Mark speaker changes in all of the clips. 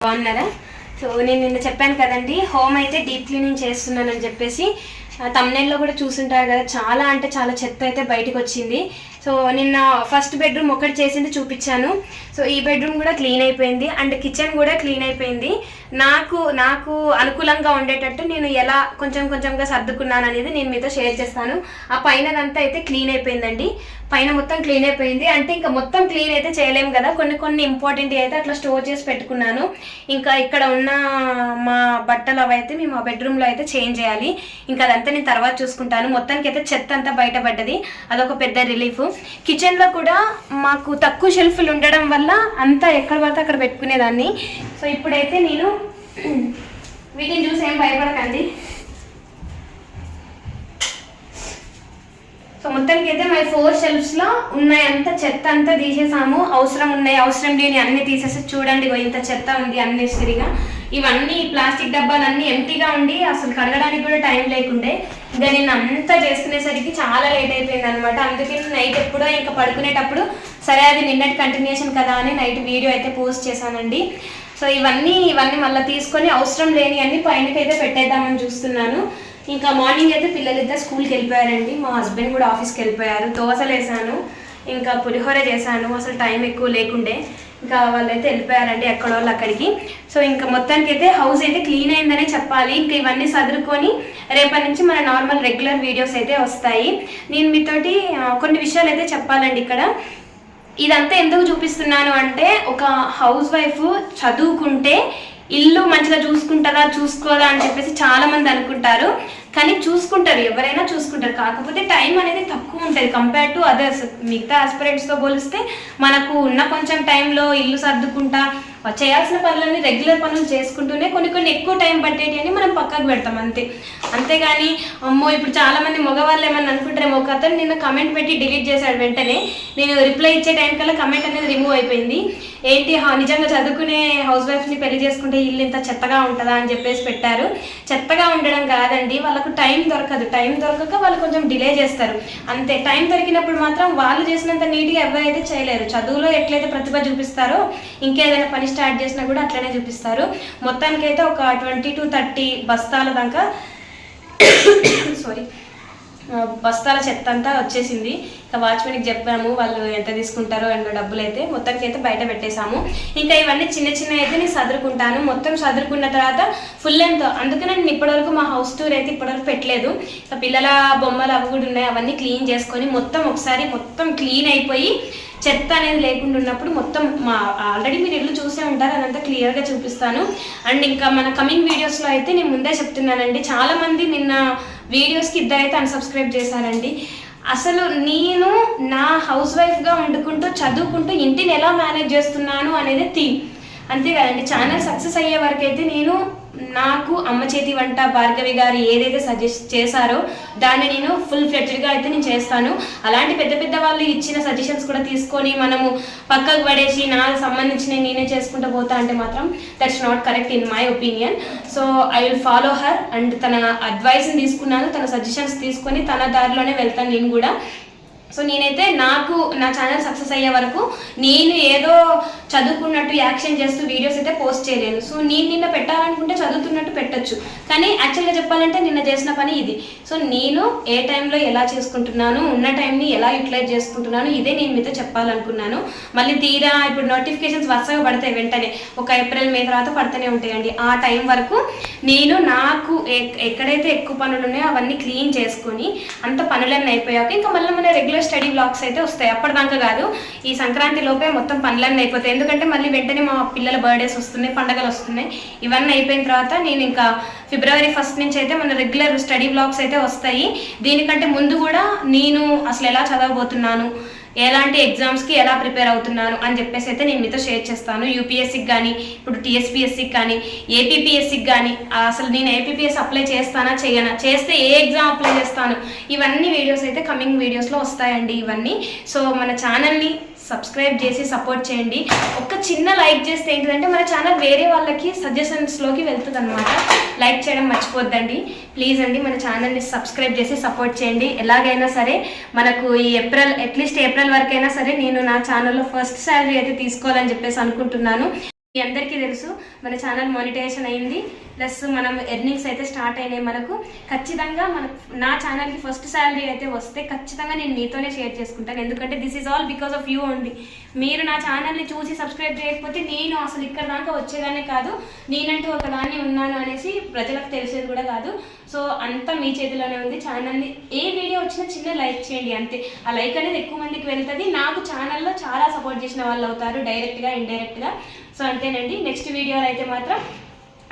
Speaker 1: బాగున్నారా? సో నేను నిన్న చెప్పాను కదండి హోమ్ అయితే డీప్ క్లీనింగ్ చేస్తున్నానని చెప్పేసి తమ్నెల్లో కూడా చూసుంటారు కదా చాలా అంటే చాలా చెత్త అయితే బయటకు వచ్చింది. సో నిన్న ఫస్ట్ బెడ్రూమ్ ఒకటి చేసింది చూపించాను. సో ఈ బెడ్రూమ్ కూడా క్లీన్ అయిపోయింది అండ్ కిచెన్ కూడా క్లీన్ అయిపోయింది. నాకు నాకు అనుకూలంగా ఉండేటట్టు నేను ఎలా కొంచెం కొంచెంగా సర్దుకున్నాను అనేది నేను మీతో షేర్ చేస్తాను. ఆ పైనదంతా అయితే క్లీన్ అయిపోయిందండి. పైన మొత్తం క్లీన్ అయిపోయింది. అంటే ఇంకా మొత్తం క్లీన్ అయితే చేయలేము కదా. కొన్ని కొన్ని ఇంపార్టెంట్ అయితే అట్లా స్టోర్ చేసి పెట్టుకున్నాను. ఇంకా ఇక్కడ ఉన్న మా బట్టలు అవి అయితే మేము ఆ బెడ్రూమ్లో అయితే చేంజ్ చేయాలి. ఇంకా అదంతా నేను తర్వాత చూసుకుంటాను. మొత్తానికి అయితే చెత్త అంతా బయటపడ్డది. అదొక పెద్ద రిలీఫ్. కిచెన్లో కూడా మాకు తక్కువ షెల్ఫ్లు ఉండడం వల్ల అంతా ఎక్కడ పడితే అక్కడ పెట్టుకునేదాన్ని. సో ఇప్పుడైతే నేను వీటిని చూసి ఏం భయపడకండి. సో మొత్తానికి అయితే మై ఫోర్ షెల్ఫ్స్లో ఉన్నాయి అంత చెత్త అంతా తీసేసాము. అవసరం ఉన్నాయి అవసరం లేని అన్ని తీసేసి చూడండి ఇంత చెత్త ఉంది అన్ని సరిగా ఇవన్నీ ప్లాస్టిక్ డబ్బాలు అన్ని ఎంటీగా ఉండి అసలు కడగడానికి కూడా టైం లేకుండే. ఇంకా నేను అంతా చేసుకునేసరికి చాలా లేట్ అయిపోయింది అనమాట అందుకే నైట్ ఎప్పుడో ఇంకా పడుకునేటప్పుడు సరే అది నిన్నటి కంటిన్యూషన్ కదా అని నైట్ వీడియో అయితే పోస్ట్ చేశానండి. సో ఇవన్నీ ఇవన్నీ మళ్ళీ తీసుకొని అవసరం లేని అన్ని పైనకైతే పెట్టేద్దామని చూస్తున్నాను. ఇంకా మార్నింగ్ అయితే పిల్లలిద్దరు స్కూల్కి వెళ్ళిపోయారండి. మా హస్బెండ్ కూడా ఆఫీస్కి వెళ్ళిపోయారు. దోశలు వేసాను ఇంకా పులిహోర చేశాను అసలు టైం ఎక్కువ లేకుండే. ఇంకా వాళ్ళైతే వెళ్ళిపోయారండి ఎక్కడ వాళ్ళు అక్కడికి. సో ఇంకా మొత్తానికి అయితే హౌస్ అయితే క్లీన్ అయిందనే చెప్పాలి. ఇంకా ఇవన్నీ సదురుకొని రేపటి నుంచి మన నార్మల్ రెగ్యులర్ వీడియోస్ అయితే వస్తాయి. నేను మీతోటి కొన్ని విషయాలు అయితే చెప్పాలండి ఇక్కడ. ఇదంతా ఎందుకు చూపిస్తున్నాను అంటే ఒక హౌస్ వైఫ్ చదువుకుంటే ఇల్లు మంచిగా చూసుకుంటుందా చూసుకోదా అని చెప్పేసి చాలా మంది అనుకుంటారు. కానీ చూసుకుంటారు ఎవరైనా చూసుకుంటారు. కాకపోతే టైం అనేది తక్కువ ఉంటుంది. కంపేర్ టు అదర్స్ మిగతా ఆస్పిరెంట్స్తో పోలిస్తే మనకు ఉన్న కొంచెం టైంలో ఇల్లు సర్దుకుంటా చేయాల్సిన పనులన్నీ రెగ్యులర్ పనులు చేసుకుంటూనే కొన్ని కొన్ని ఎక్కువ టైం పట్టేటి అని మనం పక్కకు పెడతాం అంతే. అంతేగాని అమ్మో ఇప్పుడు చాలామంది మగవాళ్ళు ఏమన్నా అనుకుంటారేమో ఒక అతను నిన్న కమెంట్ పెట్టి డిలీట్ చేశాడు వెంటనే. నేను రిప్లై ఇచ్చే టైం కల్లా కమెంట్ అనేది రిమూవ్ అయిపోయింది. ఏంటి హా- నిజంగా చదువుకునే హౌస్ వైఫ్ని పెళ్ళి చేసుకుంటే ఇల్లు ఇంత చెత్తగా ఉంటుందా అని చెప్పేసి పెట్టారు. చెత్తగా ఉండడం కాదండి వాళ్ళకు టైం దొరకదు. టైం దొరకక వాళ్ళు కొంచెం డిలే చేస్తారు. అంతే. టైం దొరికినప్పుడు మాత్రం వాళ్ళు చేసినంత నీట్గా ఎవరైతే చేయలేరు. చదువులో ఎట్లయితే ప్రతిభ చూపిస్తారో ఇంకేదైనా పని స్టార్ట్ చేసినా కూడా అట్లనే చూపిస్తారు. మొత్తానికైతే ఒక ట్వంటీ టు థర్టీ బస్తాల దాకా సారీ బస్తాల చెత్త అంతా వచ్చేసింది. ఇంకా వాచ్మెన్కి చెప్పాము వాళ్ళు ఎంత తీసుకుంటారో ఎన్నో డబ్బులు అయితే మొత్తానికి అయితే బయట పెట్టేశాము. ఇంకా ఇవన్నీ చిన్న చిన్న అయితే నేను సదురుకుంటాను. మొత్తం చదురుకున్న తర్వాత ఫుల్ లెంత్ అందుకనే నేను ఇప్పటివరకు మా హౌస్ టూర్ అయితే ఇప్పటివరకు పెట్టలేదు. ఇంకా పిల్లల బొమ్మలు అవి కూడా ఉన్నాయి. అవన్నీ క్లీన్ చేసుకొని మొత్తం ఒకసారి మొత్తం క్లీన్ అయిపోయి చెత్త అనేది లేకుండా ఉన్నప్పుడు మొత్తం మా ఆల్రెడీ మీరు ఇల్లు చూసే ఉంటారు అదంతా క్లియర్గా చూపిస్తాను. అండ్ ఇంకా మన కమింగ్ వీడియోస్లో అయితే నేను ముందే చెప్తున్నానండి. చాలామంది నిన్న వీడియోస్కి ఇద్దరైతే అన్సబ్స్క్రైబ్ చేశారండి. అసలు నేను నా హౌస్ వైఫ్గా వండుకుంటూ చదువుకుంటూ ఇంటిని ఎలా మేనేజ్ చేస్తున్నాను అనేది థీమ్ అంతే కదండి. ఛానల్ సక్సెస్ అయ్యే వరకు అయితే నేను నాకు అమ్మ చేతి వంట భార్గవి గారు ఏదైతే సజెస్ట్ చేశారో దాన్ని నేను ఫుల్ ఫ్లెడ్జ్డ్గా అయితే నేను చేస్తాను. అలాంటి పెద్ద పెద్ద వాళ్ళు ఇచ్చిన సజెషన్స్ కూడా తీసుకొని మనము పక్కకు పడేసి నాకు సంబంధించిన నేనే చేసుకుంటూ పోతా అంటే మాత్రం that's not correct in my opinion so I will follow her and తన అడ్వైస్ని తీసుకున్నాను తన సజెషన్స్ తీసుకొని తన దారిలోనే వెళ్తాను నేను కూడా. సో నేనైతే నాకు నా ఛానల్ సక్సెస్ అయ్యే వరకు నేను ఏదో చదువుకున్నట్టు యాక్షన్ చేస్తూ వీడియోస్ అయితే పోస్ట్ చేయలేను. సో నేను నిన్న పెట్టాలనుకుంటే చదువుతున్నట్టు పెట్టచ్చు. కానీ యాక్చువల్గా చెప్పాలంటే నిన్న చేసిన పని ఇది. సో నేను ఏ టైంలో ఎలా చేసుకుంటున్నాను ఉన్న టైంని ఎలా యూటిలైజ్ చేసుకుంటున్నాను ఇదే నేను మీతో చెప్పాలనుకున్నాను. మళ్ళీ తీరా ఇప్పుడు నోటిఫికేషన్స్ వరుసగా పడతాయి వెంటనే. ఒక ఏప్రిల్ మే తర్వాత పడుతూనే ఉంటాయండి. ఆ టైం వరకు నేను నాకు ఎక్- ఎక్కడైతే ఎక్కువ పనులు ఉన్నాయో అవన్నీ క్లీన్ చేసుకొని అంత పనులన్నీ అయిపోయాక ఇంకా మళ్ళీ మన రెగ్యులర్ స్టడీ బ్లాగ్స్ అయితే వస్తాయి. అప్పటిదాకా కాదు ఈ సంక్రాంతి లోపే మొత్తం పనులన్నీ అయిపోతాయి. ఎందుకంటే మళ్ళీ వెంటనే మా పిల్లల బర్త్డేస్ వస్తున్నాయి పండగలు వస్తున్నాయి. ఇవన్నీ అయిపోయిన తర్వాత నేను ఇంకా ఫిబ్రవరి ఫస్ట్ నుంచి అయితే మన రెగ్యులర్ స్టడీ బ్లాగ్స్ అయితే వస్తాయి. దీనికంటే ముందు కూడా నేను అసలు ఎలా చదవబోతున్నాను ఎలాంటి ఎగ్జామ్స్కి ఎలా ప్రిపేర్ అవుతున్నాను అని చెప్పేసి అయితే నేను మీతో షేర్ చేస్తాను. యూపీఎస్సికి కానీ ఇప్పుడు టీఎస్పీఎస్సికి కానీ ఏపీపీఎస్సికి కానీ అసలు నేను ఏపీపీఎస్ అప్లై చేస్తానా చేయనా? చేస్తే ఏ ఎగ్జామ్ అప్లై చేస్తాను? ఇవన్నీ వీడియోస్ అయితే కమింగ్ వీడియోస్లో వస్తాయండి ఇవన్నీ. సో మన ఛానల్ని సబ్స్క్రైబ్ చేసి సపోర్ట్ చేయండి. ఒక చిన్న లైక్ చేస్తే ఏంటిదంటే మన ఛానల్ వేరే వాళ్ళకి సజెషన్స్లోకి వెళ్తుంది అనమాట లైక్ చేయడం మర్చిపోద్దండి. ప్లీజ్ అండి మన ఛానల్ని సబ్స్క్రైబ్ చేసి సపోర్ట్ చేయండి. ఎలాగైనా సరే మనకు ఈ ఏప్రిల్ అట్లీస్ట్ ఏప్రిల్ వరకైనా సరే నేను నా ఛానల్లో ఫస్ట్ శాలరీ అయితే తీసుకోవాలని చెప్పేసి అనుకుంటున్నాను. మీ అందరికీ తెలుసు మన ఛానల్ మానిటైజేషన్ అయింది. ప్లస్ మనం ఎర్నింగ్స్ అయితే స్టార్ట్ అయినాయి. మనకు ఖచ్చితంగా మన నా ఛానల్కి ఫస్ట్ శాలరీ అయితే వస్తే ఖచ్చితంగా నేను మీతోనే షేర్ చేసుకుంటాను. ఎందుకంటే this is all because of you only మీరు నా ఛానల్ని చూసి సబ్స్క్రైబ్ చేయకపోతే నేను అసలు ఇక్కడ దాకా వచ్చేదానే కాదు. నేనంటూ ఒకదాన్ని ఉన్నాను అనేసి ప్రజలకు తెలిసేది కూడా కాదు. సో అంతా మీ చేతిలోనే ఉంది. ఛానల్ని ఏ వీడియో వచ్చినా చిన్న లైక్ చేయండి అంతే. ఆ లైక్ అనేది ఎక్కువ మందికి వెళ్తుంది. నాకు ఛానల్లో చాలా సపోర్ట్ చేసిన వాళ్ళు అవుతారు డైరెక్ట్గా ఇండైరెక్ట్గా సో అంతేనండి. నెక్స్ట్ వీడియోలో అయితే మాత్రం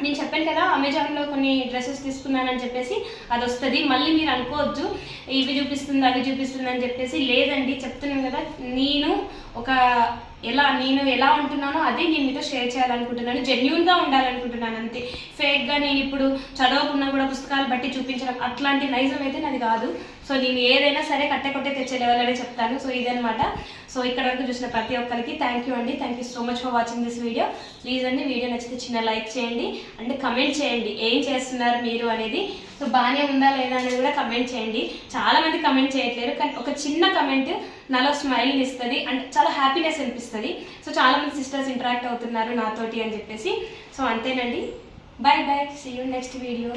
Speaker 1: నేను చెప్పాను కదా అమెజాన్లో కొన్ని డ్రెస్సెస్ తీసుకున్నానని చెప్పేసి అది వస్తుంది. మళ్ళీ మీరు అనుకోవద్దు ఇవి చూపిస్తుంది అవి చూపిస్తుంది అని చెప్పేసి లేదండి చెప్తున్నాను కదా. నేను ఒక ఎలా నేను ఎలా ఉంటున్నానో అదే నేను మీతో షేర్ చేయాలనుకుంటున్నాను. జెన్యున్గా ఉండాలనుకుంటున్నాను అంతే. ఫేక్గా నేను ఇప్పుడు చదవకుండా కూడా పుస్తకాలు బట్టి చూపించడం అట్లాంటి నైజం అయితే నాది కాదు. సో నేను ఏదైనా సరే కట్టే కొట్టే తెచ్చే లెవెల్ అనే చెప్తాను. సో ఇదనమాట సో ఇక్కడ వరకు చూసిన ప్రతి ఒక్కరికి థ్యాంక్ యూ అండి. Thank you so much for watching this video please అండి వీడియో నచ్చితే చిన్న లైక్ చేయండి. అండ్ కమెంట్ చేయండి. ఏం చేస్తున్నారు మీరు అనేది సో బాగానే ఉందా లేదా అనేది కూడా కమెంట్ చేయండి. చాలా మంది కమెంట్ చేయట్లేరు కానీ ఒక చిన్న కమెంట్ నాలో స్మైల్ ఇస్తుంది అండ్ చాలా హ్యాపీనెస్ అనిపిస్తుంది. సో చాలా మంది సిస్టర్స్ ఇంటరాక్ట్ అవుతున్నారు నాతోటి అని చెప్పేసి. సో అంతేనండి. Bye bye see you next video